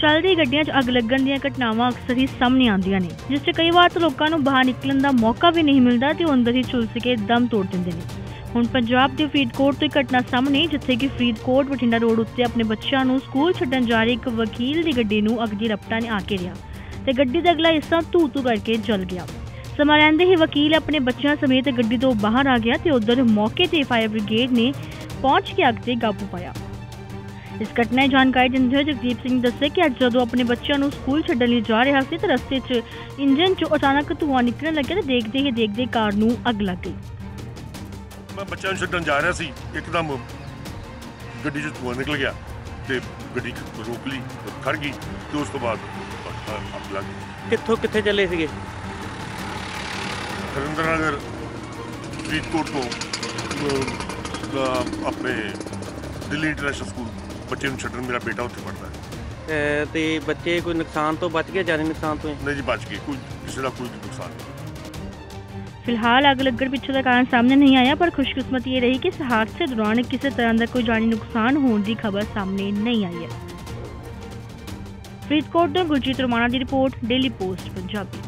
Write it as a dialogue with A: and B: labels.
A: ਚੱਲਦੀ ਗੱਡੀਆਂ 'ਚ ਅੱਗ ਲੱਗਣ ਦੀਆਂ ਘਟਨਾਵਾਂ ਅਕਸਰ ਹੀ ਸਾਹਮਣੇ ਆਉਂਦੀਆਂ ਨੇ, ਜਿਸ 'ਚ ਕਈ ਵਾਰ ਤਾਂ ਲੋਕਾਂ ਨੂੰ ਬਾਹਰ ਨਿਕਲਣ ਦਾ ਮੌਕਾ ਵੀ ਨਹੀਂ ਮਿਲਦਾ ਤੇ ਉਹ ਅੰਦਰ ਹੀ ਝੁਲਸ ਕੇ ਦਮ ਤੋੜ ਦਿੰਦੇ ਨੇ। ਹੁਣ ਪੰਜਾਬ ਦੇ ਫਰੀਦਕੋਟ ਤੋਂ ਇੱਕ ਘਟਨਾ ਸਾਹਮਣੇ ਜਿੱਥੇ ਕਿ ਫਰੀਦਕੋਟ ਬਠਿੰਡਾ ਰੋਡ ਉੱਤੇ ਆਪਣੇ ਬੱਚਿਆਂ ਨੂੰ ਸਕੂਲ ਛੱਡਣ ਜਾ ਰਹੇ ਇੱਕ ਵਕੀਲ ਦੀ ਗੱਡੀ ਨੂੰ ਅੱਗ ਦੀ ਰਪਟਾ ਨੇ ਆ ਕੇ ਲਿਆ ਤੇ ਗੱਡੀ ਦਾ ਅਗਲਾ ਹਿੱਸਾ ਧੂ ਧੂ ਕਰਕੇ ਜਲ ਗਿਆ। ਸਮਾਂ ਰਹਿੰਦੇ ਹੀ ਵਕੀਲ ਆਪਣੇ ਬੱਚਿਆਂ ਸਮੇਤ ਗੱਡੀ ਤੋਂ ਬਾਹਰ ਆ ਗਿਆ ਤੇ ਉਧਰ ਮੌਕੇ ਤੇ ਫਾਇਰ ਬ੍ਰਿਗੇਡ ਨੇ ਪਹੁੰਚ ਕੇ ਅੱਗ ਤੇ ਕਾਬੂ ਪਾਇਆ। ਇਸ ਘਟਨਾ ਦੀ ਜਾਣਕਾਰੀ ਦਿੰਦੇ ਹੋਏ ਜਗਦੀਪ ਸਿੰਘ ਨੇ ਦੱਸਿਆ ਕਿ ਅੱਜ ਜਦੋਂ ਆਪਣੇ ਬੱਚਿਆਂ ਨੂੰ ਸਕੂਲ ਛੱਡਣ ਲਈ ਜਾ ਰਿਹਾ ਸੀ ਤਾਂ ਰਸਤੇ 'ਚ ਇੰਜਨ 'ਚੋਂ ਅਚਾਨਕ ਧੂੰਆਂ ਨਿਕਲਣ ਲੱਗਿਆ ਤੇ ਦੇਖਦੇ ਹੀ ਦੇਖਦੇ ਕਾਰ ਨੂੰ ਅੱਗ ਲੱਗ ਗਈ।
B: ਮੈਂ ਬੱਚਿਆਂ ਨੂੰ ਛੱਡਣ ਜਾ ਰਿਹਾ ਸੀ। ਇੱਕਦਮ ਗੱਡੀ 'ਚ ਧੂੰਆਂ ਨਿਕਲ ਗਿਆ ਤੇ ਗੱਡੀ ਰੋਕ ਲਈ ਖੜ ਗਈ ਤੇ ਉਸ ਤੋਂ ਬਾਅਦ ਅੱਗ ਲੱਗ ਗਈ।
C: ਕਿੱਥੋਂ ਕਿੱਥੇ ਚੱਲੇ ਸੀਗੇ?
B: ਹਰਿੰਦਰ ਨਗਰ ਫਰੀਦਕੋਟ ਤੋਂ ਆਪਣੇ ਦਿੱਲੀ ਇੰਟਰਨੈਸ਼ਨਲ ਸਕੂਲ। ਬੱਚੇ ਨੂੰ ਛੱਡਣ ਮੇਰਾ ਬੇਟਾ ਉੱਥੇ ਪੜ੍ਹਦਾ ਹੈ।
C: ਅਹ ਤੇ ਬੱਚੇ ਕੋਈ ਨੁਕਸਾਨ ਤੋਂ ਬਚ ਗਏ ਜਾਨੀ ਨੁਕਸਾਨ ਤੋਂ
B: ਨਹੀਂ ਜੀ ਬਚ ਗਏ। ਕੋਈ ਕਿਸੇ ਦਾ ਕੋਈ ਨੁਕਸਾਨ ਨਹੀਂ।
A: ਫਿਲਹਾਲ ਅੱਗ ਲੱਗਣ ਪਿੱਛੇ ਦਾ ਕਾਰਨ ਸਾਹਮਣੇ ਨਹੀਂ ਆਇਆ ਪਰ ਖੁਸ਼ਕਿਸਮਤੀ ਇਹ ਰਹੀ ਕਿ ਇਸ ਹਾਦਸੇ ਦੌਰਾਨ ਕਿਸੇ ਤਰ੍ਹਾਂ ਦਾ ਕੋਈ ਜਾਨੀ ਨੁਕਸਾਨ ਹੋਣ ਦੀ ਖਬਰ ਸਾਹਮਣੇ ਨਹੀਂ ਆਈ ਹੈ। ਫਰੀਦਕੋਟ ਤੋਂ ਗੁਰਜੀਤ ਰੋਮਾਣਾ ਦੀ ਰਿਪੋਰਟ ਡੇਲੀ ਪੋਸਟ ਪੰਜਾਬੀ।